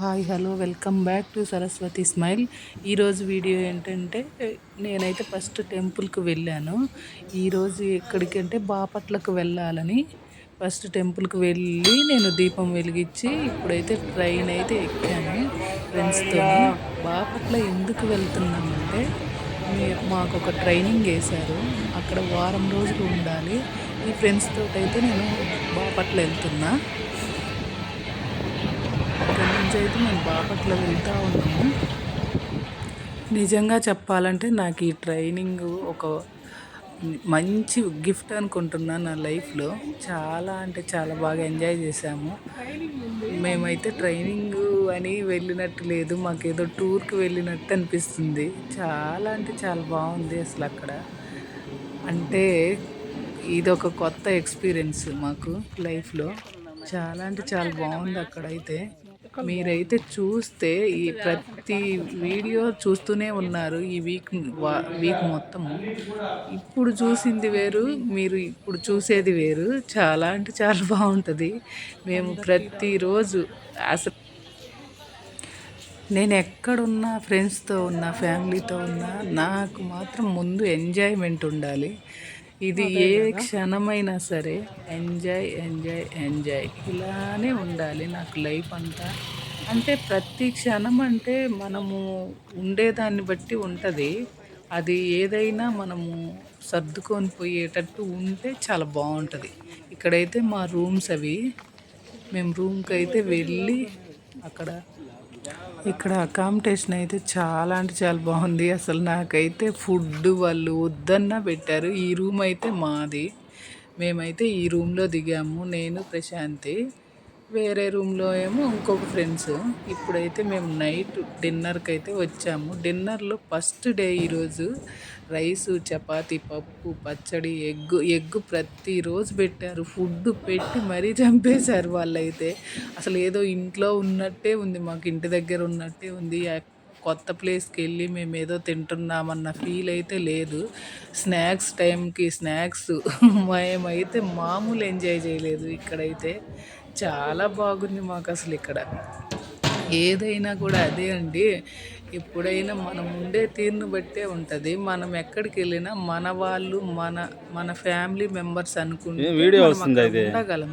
Hi hello welcome back to Saraswati smile. ఈరోజు video ఏంటంటే నేనైతే ఫస్ట్ టెంపుల్కి వెళ్ళాను. ఈరోజు ఎక్కడికంటే బాపట్లకు వెళ్ళాలని ఫస్ట్ టెంపుల్కి వెళ్ళి నేను దీపం వెలిగించి ఇప్పుడైతే ట్రైన్ అయితే ఎక్కాను ఫ్రెండ్స్తో బాపట్ల ఎందుకు వెళ్తున్నామంటే మాకు ఒక ట్రైనింగ్ వేశారు. అక్కడ వారం రోజులు ఉండాలి. ఈ ఫ్రెండ్స్ అయితే నేను బాపట్ల వెళ్తున్నా. ఇక్కడ నుంచి అయితే మేము బాపట్ల వెళ్తూ ఉన్నాము. నిజంగా చెప్పాలంటే నాకు ఈ ట్రైనింగ్ ఒక మంచి గిఫ్ట్ అనుకుంటున్నాను నా లైఫ్లో. చాలా అంటే చాలా బాగా ఎంజాయ్ చేశాము. మేమైతే ట్రైనింగ్ అని వెళ్ళినట్టు లేదు. మాకేదో టూర్కి వెళ్ళినట్టు అనిపిస్తుంది. చాలా అంటే చాలా బాగుంది అసలు అక్కడ. అంటే ఇది ఒక కొత్త ఎక్స్పీరియన్స్ మాకు లైఫ్లో. చాలా అంటే చాలా బాగుంది అక్కడైతే. మీరైతే చూస్తే ఈ ప్రతి వీడియో చూస్తూనే ఉన్నారు ఈ వీక్ వా- వీక్ మొత్తము ఇప్పుడు చూసింది వేరు మీరు ఇప్పుడు చూసేది వేరు. చాలా అంటే చాలా బాగుంటుంది. మేము ప్రతిరోజు అసలు నేను ఎక్కడున్నా ఫ్రెండ్స్తో ఉన్నా ఫ్యామిలీతో ఉన్నా నాకు మాత్రం ముందు ఎంజాయ్మెంట్ ఉండాలి. ఇది ఏ క్షణమైనా సరే ఎంజాయ్ ఎంజాయ్ ఎంజాయ్ ఇలానే ఉండాలి నాకు లైఫ్ అంతా. అంటే ప్రతి క్షణం అంటే మనము ఉండేదాన్ని బట్టి ఉంటుంది. అది ఏదైనా మనము సర్దుకొని పోయేటట్టు ఉంటే చాలా బాగుంటుంది. ఇక్కడైతే మా రూమ్స్ అవి. మేము రూమ్కి అయితే వెళ్ళి అక్కడ ఇక్కడ అకామిడేషన్ అయితే చాలా అంటే చాలా బాగుంది. అసలు నాకైతే ఫుడ్ వాళ్ళు వద్దన్నా పెట్టారు. ఈ రూమ్ అయితే మాది. మేమైతే ఈ రూమ్లో దిగాము. నేను ప్రశాంతి. వేరే రూమ్లో ఏమో ఇంకొక ఫ్రెండ్స్. ఇప్పుడైతే మేము నైట్ డిన్నర్కి అయితే వచ్చాము. డిన్నర్లో ఫస్ట్ డే ఈరోజు రైసు చపాతి పప్పు పచ్చడి ఎగ్గు ఎగ్గు ప్రతిరోజు పెట్టారు. ఫుడ్ పెట్టి మరీ చంపేశారు వాళ్ళైతే. అసలు ఏదో ఇంట్లో ఉన్నట్టే ఉంది మాకు ఇంటి దగ్గర ఉన్నట్టే ఉంది. ఆ కొత్త ప్లేస్కి వెళ్ళి మేము ఏదో తింటున్నామన్న ఫీల్ అయితే లేదు. స్నాక్స్ టైంకి స్నాక్స్. మేమైతే మామూలు ఎంజాయ్ చేయలేదు ఇక్కడైతే. చాలా బాగుంది మాకు అసలు ఇక్కడ. ఏదైనా కూడా అదే అండి. ఎప్పుడైనా మనం ఉండే తీరును బట్టే ఉంటుంది. మనం ఎక్కడికి వెళ్ళినా మన వాళ్ళు మన మన ఫ్యామిలీ మెంబర్స్ అనుకుంటే ఉండగలం.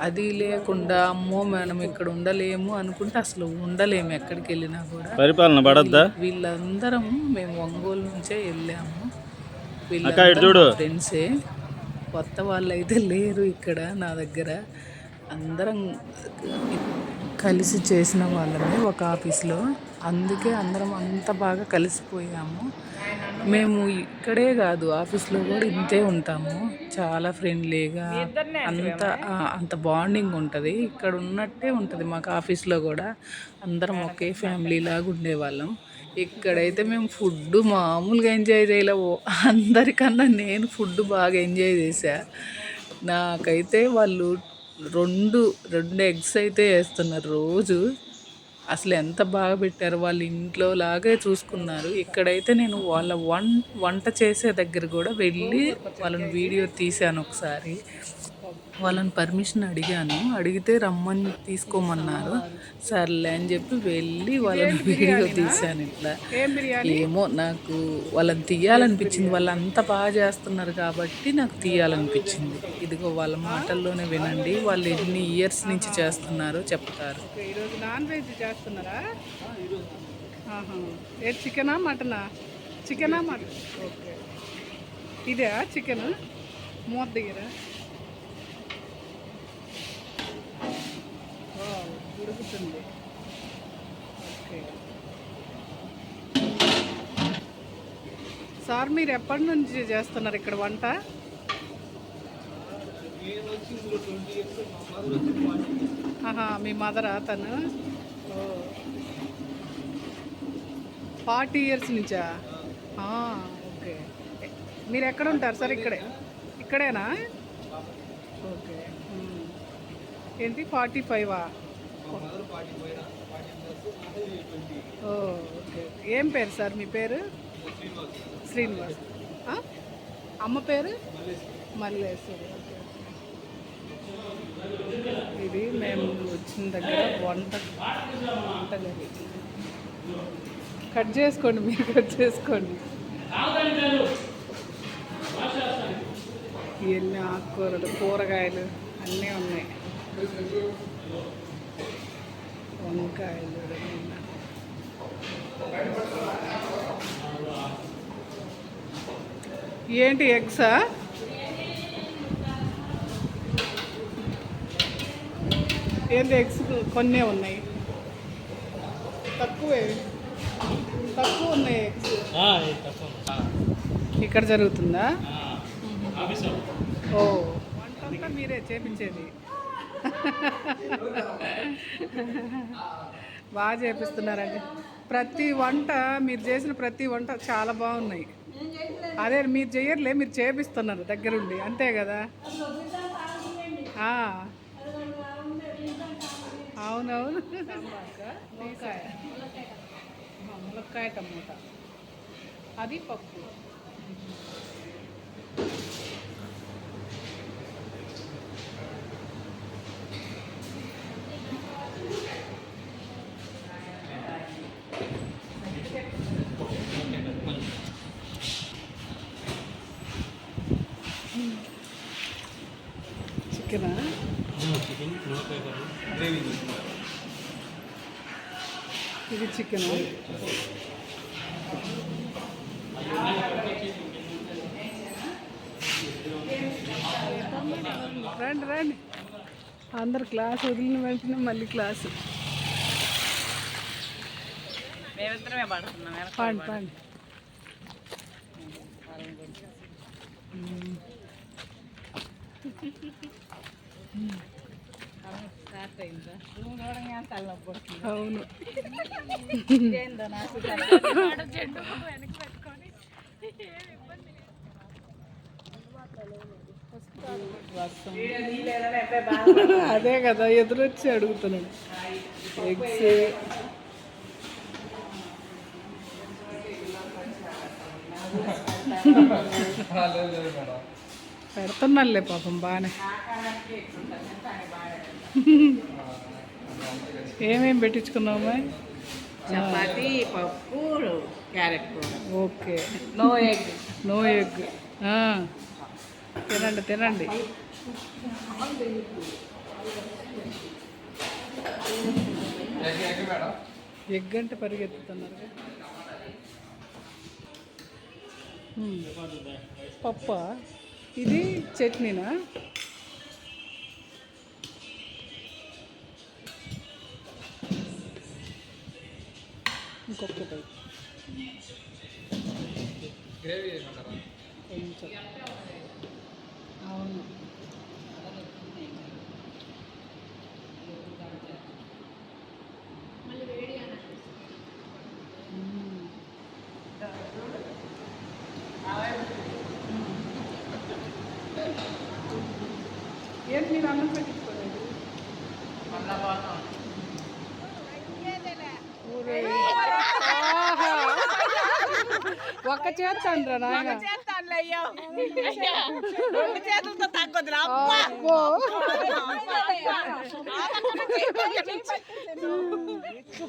అది లేకుండా అమ్మో మనం ఇక్కడ ఉండలేము అనుకుంటే అసలు ఉండలేము ఎక్కడికి వెళ్ళినా కూడా. పరిపాలన పడద్దా? వీళ్ళందరం మేము ఒంగోలు నుంచే వెళ్ళాము. చూడు. ఫ్రెండ్సే కొత్త వాళ్ళు అయితే లేరు ఇక్కడ నా దగ్గర. అందరం కలిసి చేసిన వాళ్ళమే ఒక ఆఫీస్లో. అందుకే అందరం అంత బాగా కలిసిపోయాము. మేము ఇక్కడే కాదు ఆఫీస్లో కూడా ఇంతే ఉంటాము. చాలా ఫ్రెండ్లీగా అంత అంత బాండింగ్ ఉంటుంది. ఇక్కడ ఉన్నట్టే ఉంటుంది మాకు ఆఫీస్లో కూడా. అందరం ఒకే ఫ్యామిలీ లాగా ఉండేవాళ్ళం. ఇక్కడైతే మేము ఫుడ్ మామూలుగా ఎంజాయ్ చేయలేవు. అందరికన్నా నేను ఫుడ్ బాగా ఎంజాయ్ చేశా. నాకైతే వాళ్ళు రెండు రెండు ఎగ్స్ అయితే వేస్తున్నారు రోజు. అసలు ఎంత బాగా పెట్టారు వాళ్ళు ఇంట్లో లాగే చూసుకున్నారు. ఇక్కడైతే నేను వాళ్ళ వం వంట చేసే దగ్గర కూడా వెళ్ళి వాళ్ళని వీడియో తీశాను ఒకసారి. వాళ్ళని పర్మిషన్ అడిగాను. అడిగితే రమ్మని తీసుకోమన్నారు. సర్లే అని చెప్పి వెళ్ళి వాళ్ళని వీడియో తీశాను ఇట్లా. ఏమో నాకు వాళ్ళని తీయాలనిపించింది. వాళ్ళు అంత బాగా చేస్తున్నారు కాబట్టి నాకు తీయాలనిపించింది. ఇదిగో వాళ్ళ మాటల్లోనే వినండి. వాళ్ళు ఎన్ని ఇయర్స్ నుంచి చేస్తున్నారో చెప్తారు. ఈరోజు నాన్ వెజ్ చేస్తున్నారా. ఏ చికెనా మటనా? చికెనా మటన్? ఓకే. ఇదే చికెన్? మూత దగ్గర? ఉడుకుతుంది ఓకే. సార్ మీరు ఎప్పటి నుంచి చేస్తున్నారు ఇక్కడ వంట? ఆహా మీ మదరా తను ఫార్టీ ఇయర్స్ నుంచా? ఓకే. మీరు ఎక్కడ ఉంటారు సార్? ఇక్కడే. ఇక్కడేనా. ఏంటి? ఫార్టీ ఫైవా? ఓ ఓకే ఏం పేరు సార్ మీ పేరు? శ్రీనివాస్. అమ్మ పేరు? మల్లేశ్వరి. ఓకే. ఇది మేము వచ్చిన దగ్గర వంట వంటగది. కట్ చేసుకోండి మీరు కట్ చేసుకోండి. ఇవన్నీ ఆకుకూరలు కూరగాయలు అన్నీ ఉన్నాయి. వంకాయలు. ఏంటి ఎగ్సా ఏంటి ఎగ్స్ కొన్నే ఉన్నాయి తక్కువే తక్కువ ఉన్నాయి ఎగ్స్ ఇక్కడ జరుగుతుందా ఓ వంటంతా మీరే చేపించేది బాగా చేపిస్తున్నారండి. ప్రతి వంట మీరు చేసిన ప్రతి వంట చాలా బాగున్నాయి. అదే మీరు చేయర్లే మీరు చేపిస్తున్నారు దగ్గరుండి అంతే కదా? అవునవును. ములక్కాయ టమోటా. అది పప్పు. చికెనా ఇది చికెన్. రండి రండి. అందరు క్లాస్ వదిలిన వెంటనే మళ్ళీ క్లాసు. పాండి పాండి. స్టార్ట్ అవును. అదే కదా ఎదురొచ్చి అడుగుతున్నాడు ఎగ్స్ పెడుతున్నానులే పాపం బాగానే ఏమేం పెట్టించుకున్నావు చపాతి పప్పు carrot okay. No egg. No egg. తినండి తినండి. ఎగ్ అంటే పరిగెత్తుతున్నారు. పప్ప? ఇది చట్నీనా? ఇంకొకటి కొంచెం. అవును. మీరు అన్నం పెట్టించుకోలేదు. ఒక్క చేస్తాను నాయన రెండు చేతులతో అబ్బో.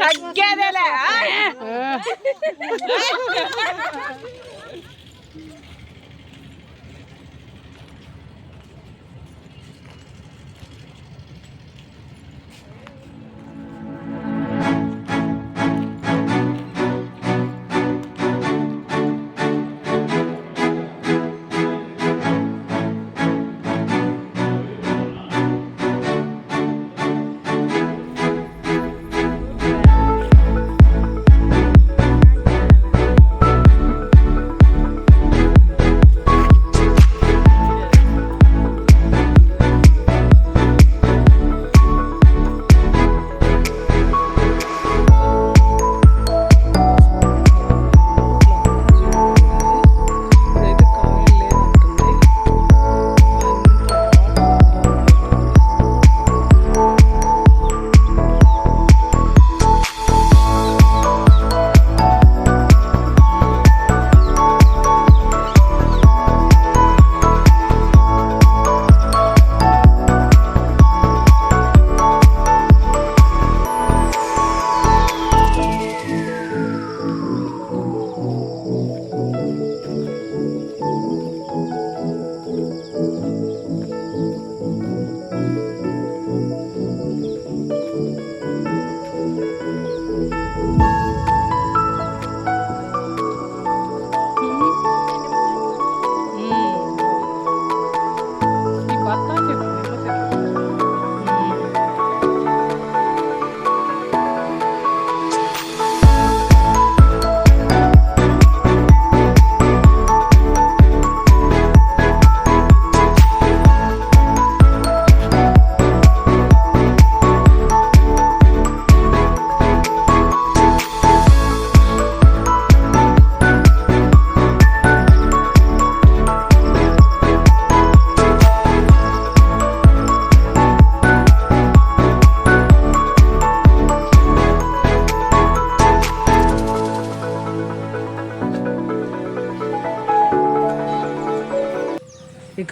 తగ్గేదేలే.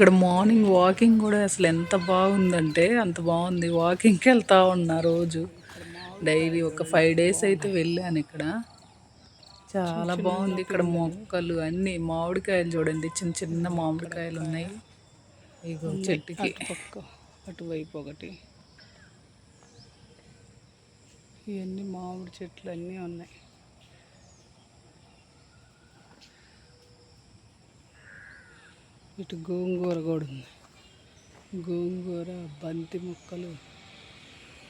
ఇక్కడ మార్నింగ్ వాకింగ్ కూడా అసలు ఎంత బాగుందంటే అంత బాగుంది. వాకింగ్కి వెళ్తా ఉన్నా రోజు. డైలీ ఒక ఫైవ్ డేస్ అయితే వెళ్ళాను ఇక్కడ. చాలా బాగుంది ఇక్కడ మొక్కలు అన్ని. మామిడికాయలు చూడండి చిన్న చిన్న మామిడికాయలు ఉన్నాయి. ఇగో చెట్టుకి. పక్క అటువైపు ఒకటి. ఇవన్నీ మామిడి చెట్లు అన్నీ ఉన్నాయి. ఇటు గోంగూర కూడా ఉంది. గోంగూర బంతి మొక్కలు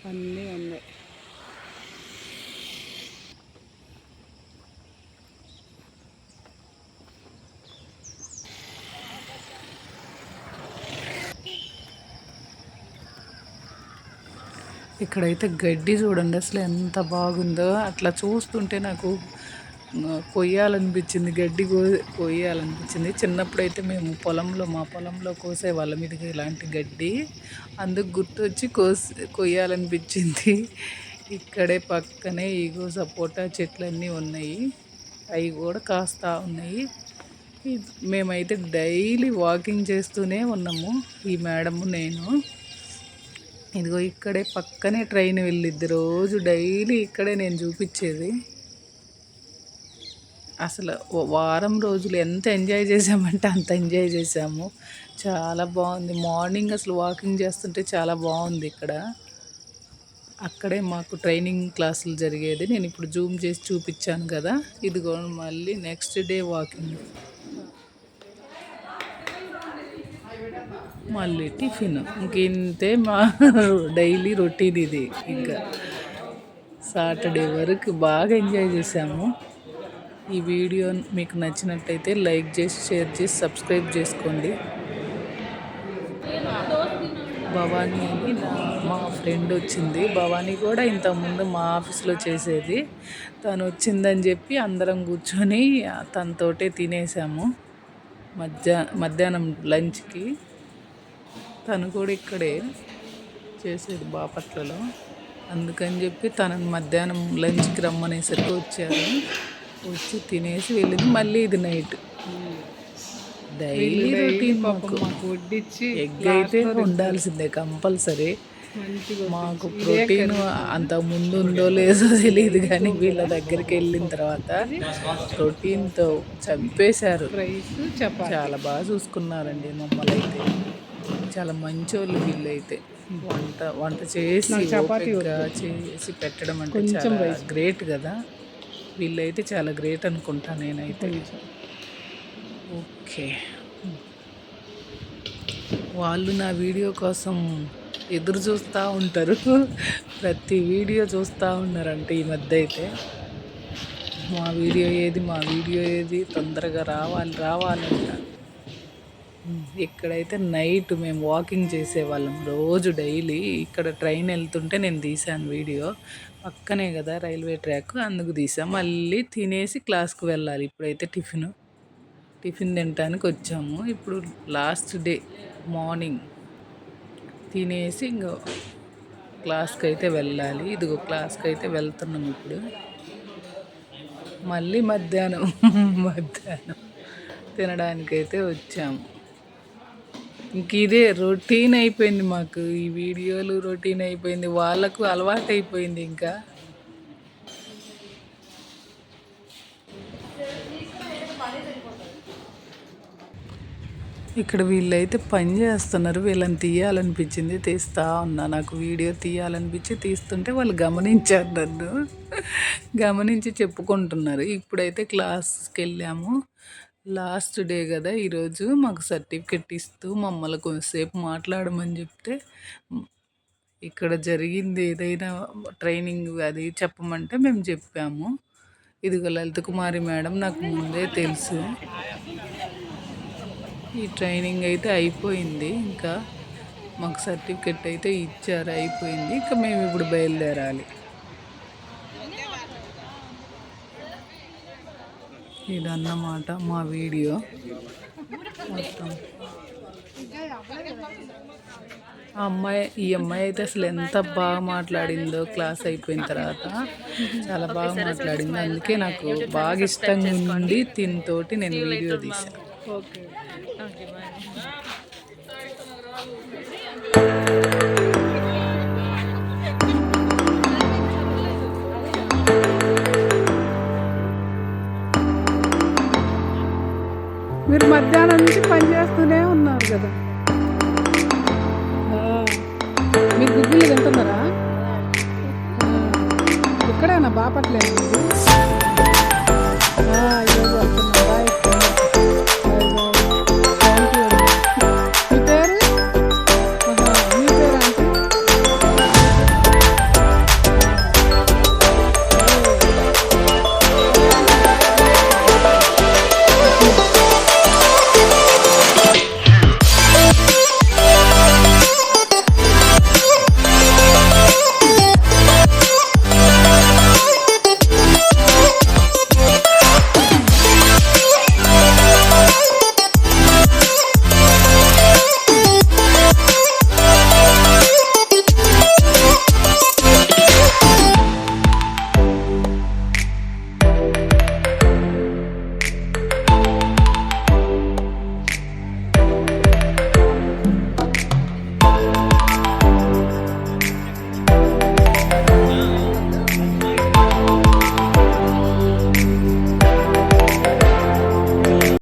అన్నీ ఉన్నాయి. ఇక్కడైతే గడ్డి చూడండి అసలు ఎంత బాగుందో. అట్లా చూస్తుంటే నాకు కొయ్యాలనిపించింది గడ్డి కో కొయ్యాలనిపించింది. చిన్నప్పుడైతే మేము పొలంలో మా పొలంలో కోసే వాళ్ళ మీదకి ఇలాంటి గడ్డి అందుకు గుర్తొచ్చి కోసి కొయ్యాలనిపించింది. ఇక్కడే పక్కనే ఇగో సపోటా చెట్లన్నీ ఉన్నాయి. అవి కూడా కాస్తా ఉన్నాయి. మేమైతే డైలీ వాకింగ్ చేస్తూనే ఉన్నాము ఈ మేడము నేను. ఇదిగో ఇక్కడే పక్కనే ట్రైన్ వెళ్ళిద్ది. రోజు డైలీ ఇక్కడే నేను చూపించేది. అసలు వారం రోజులు ఎంత ఎంజాయ్ చేసామంటే అంత ఎంజాయ్ చేసాము చాలా బాగుంది. మార్నింగ్ అసలు వాకింగ్ చేస్తుంటే చాలా బాగుంది ఇక్కడ. అక్కడే మాకు ట్రైనింగ్ క్లాసులు జరిగేది. నేను ఇప్పుడు జూమ్ చేసి చూపించాను కదా. ఇదిగో మళ్ళీ నెక్స్ట్ డే వాకింగ్. మళ్ళీ టిఫిన్. ఇంక ఇంతే మా డైలీ రొటీన్ ఇది. ఇంకా సాటర్డే వరకు బాగా ఎంజాయ్ చేసాము ఈ వీడియో మీకు నచ్చినట్టయితే లైక్ చేసి షేర్ చేసి సబ్స్క్రైబ్ చేసుకోండి. భవానీ అని మా ఫ్రెండ్ వచ్చింది. భవానీ కూడా ఇంతకుముందు మా ఆఫీస్లో చేసేది. తను వచ్చిందని చెప్పి అందరం కూర్చొని తనతోటే తినేసాము. మధ్యా మధ్యాహ్నం లంచ్కి. తను కూడా ఇక్కడే చేసేది బాపట్లలో. అందుకని చెప్పి తనని మధ్యాహ్నం లంచ్కి రమ్మనేసరికి వచ్చారు. వచ్చి తినేసి వెళ్ళింది. మళ్ళీ ఇది నైట్ డైలీ రొటీన్ మాకు. వడ్డిచ్చి ఎగ్ అయితే ఉండాల్సిందే కంపల్సరీ. మాకు ప్రోటీన్ అంత ముందు ఉందో లేదో తెలియదు కానీ వీళ్ళ దగ్గరికి వెళ్ళిన తర్వాత ప్రోటీన్తో చంపేశారు. చాలా బాగా చూసుకున్నారండి మమ్మల్ని అయితే చాలా మంచోళ్ళు వీళ్ళైతే. వంట వంట చేసి చేసి పెట్టడం అంటే చాలా గ్రేట్ కదా. వీళ్ళైతే చాలా గ్రేట్ అనుకుంటా నేనైతే. ఓకే. వాళ్ళు నా వీడియో కోసం ఎదురు చూస్తూ ఉంటారు. ప్రతి వీడియో చూస్తూ ఉన్నారంటే ఈ మధ్య అయితే మా వీడియో ఏది మా వీడియో ఏది తొందరగా రావాలి రావాలంట. ఇక్కడైతే నైట్ మేము వాకింగ్ చేసేవాళ్ళం రోజు డైలీ ఇక్కడ ట్రైన్ వెళ్తుంటే నేను తీసాను వీడియో. పక్కనే కదా రైల్వే ట్రాక్ అందుకు తీసాం మళ్ళీ తినేసి క్లాస్కి వెళ్ళాలి ఇప్పుడైతే టిఫిన్. టిఫిన్ తినడానికి వచ్చాము. ఇప్పుడు లాస్ట్ డే మార్నింగ్. తినేసి ఇంకో క్లాస్కి అయితే వెళ్ళాలి. ఇదిగో క్లాస్కి అయితే వెళ్తున్నాం ఇప్పుడు. మళ్ళీ మధ్యాహ్నం. మధ్యాహ్నం తినడానికైతే వచ్చాము. ఇంక ఇదే రొటీన్ అయిపోయింది మాకు. ఈ వీడియోలు రొటీన్ అయిపోయింది. వాళ్ళకు అలవాటు అయిపోయింది ఇంకా. ఇక్కడ వీళ్ళైతే పని చేస్తున్నారు. వీళ్ళని తీయాలనిపించింది. తీస్తా ఉన్నా. నాకు వీడియో తీయాలనిపించి తీస్తుంటే వాళ్ళు గమనించారు నన్ను. గమనించి చెప్పుకుంటున్నారు. ఇప్పుడైతే క్లాస్కి వెళ్ళాము. లాస్ట్ డే కదా ఈరోజు మాకు సర్టిఫికెట్ ఇస్తూ మమ్మల్ని కొంతసేపు మాట్లాడమని చెప్తే ఇక్కడ జరిగింది ఏదైనా ట్రైనింగ్ అది చెప్పమంటే మేము చెప్పాము. ఇదిగో లలిత కుమారి మేడం నాకు ముందే తెలుసు. ఈ ట్రైనింగ్ అయితే అయిపోయింది. ఇంకా మాకు సర్టిఫికెట్ అయితే ఇచ్చారు అయిపోయింది. ఇంకా మేము ఇప్పుడు బయలుదేరాలి. ఇదన్నమాట మా వీడియో. మొత్తం. ఆ అమ్మాయి ఈ అమ్మాయి అయితే అసలు ఎంత బాగా మాట్లాడిందో క్లాస్ అయిపోయిన తర్వాత. చాలా బాగా మాట్లాడింది. అందుకే నాకు బాగా ఇష్టంగా ఉండి తినతోటి నేను వీడియో తీసాను ఓకే. మీరు మధ్యాహ్నం నుంచి పని చేస్తూనే ఉన్నారు కదా. మీరు గుగ్గులు తింటున్నారా? ఇక్కడేనా బాపట్లేదు? ఇవ్వబడుతున్నా బాయ్.